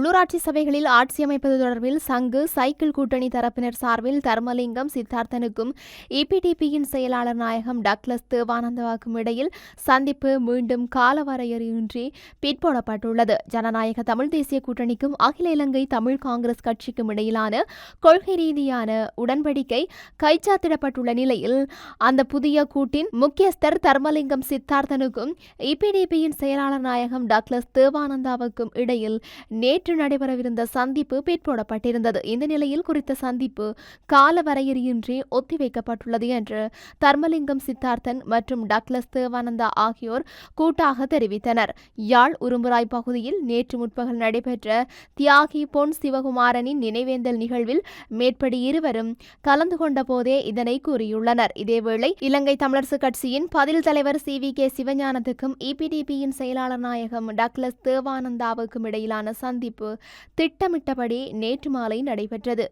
உள்ளூராட்சி சபைகளில் ஆட்சி அமைப்பது தொடர்பில் சங்கு சைக்கிள் கூட்டணி தரப்பினர் சார்பில் தர்மலிங்கம் சித்தார்த்தனுக்கும் இபிடிபியின் செயலாளர் நாயகம் டக்ளஸ் தேவானந்தாவுக்கும் இடையில் சந்திப்பு மீண்டும் காலவரையறையின்றி பிற்போடப்பட்டுள்ளது. ஜனநாயக தமிழ் தேசிய கூட்டணிக்கும் அகில இலங்கை தமிழ் காங்கிரஸ் கட்சிக்கும் இடையிலான கொள்கை ரீதியான உடன்படிக்கை கைச்சாத்திடப்பட்டுள்ள நிலையில் அந்த புதிய கூட்டின் முக்கியஸ்தர் தர்மலிங்கம் சித்தார்த்தனுக்கும் இபிடிபியின் செயலாளர் நாயகம் டக்ளஸ் தேவானந்தாவுக்கும் இடையில் நேற்று நடைபெறவிருந்த சந்திப்பு பிற்போடப்பட்டிருந்தது. இந்த நிலையில் குறித்த சந்திப்பு கால வரையறையின்றி ஒத்திவைக்கப்பட்டுள்ளது என்று தர்மலிங்கம் சித்தார்த்தன் மற்றும் டக்ளஸ் தேவானந்தா ஆகியோர் கூட்டாக தெரிவித்தனர். யாழ் உரும்புராய் பகுதியில் நேற்று முற்பகல் நடைபெற்ற தியாகி பொன் சிவகுமாரனின் நினைவேந்தல் நிகழ்வில் மேற்படி இருவரும் கலந்து கொண்ட போதே இதனை கூறியுள்ளனர். இதேவேளை இலங்கை தமிழரசு கட்சியின் பதில் தலைவர் சி. வி. கே. சிவஞானத்துக்கும் இபிடிபியின் செயலாளர் நாயகம் டக்ளஸ் தேவானந்தாவுக்கும் இடையிலான சந்திப்பு சந்திப்பு திட்டமிட்டபடி நேற்று மாலை நடைபெற்றது.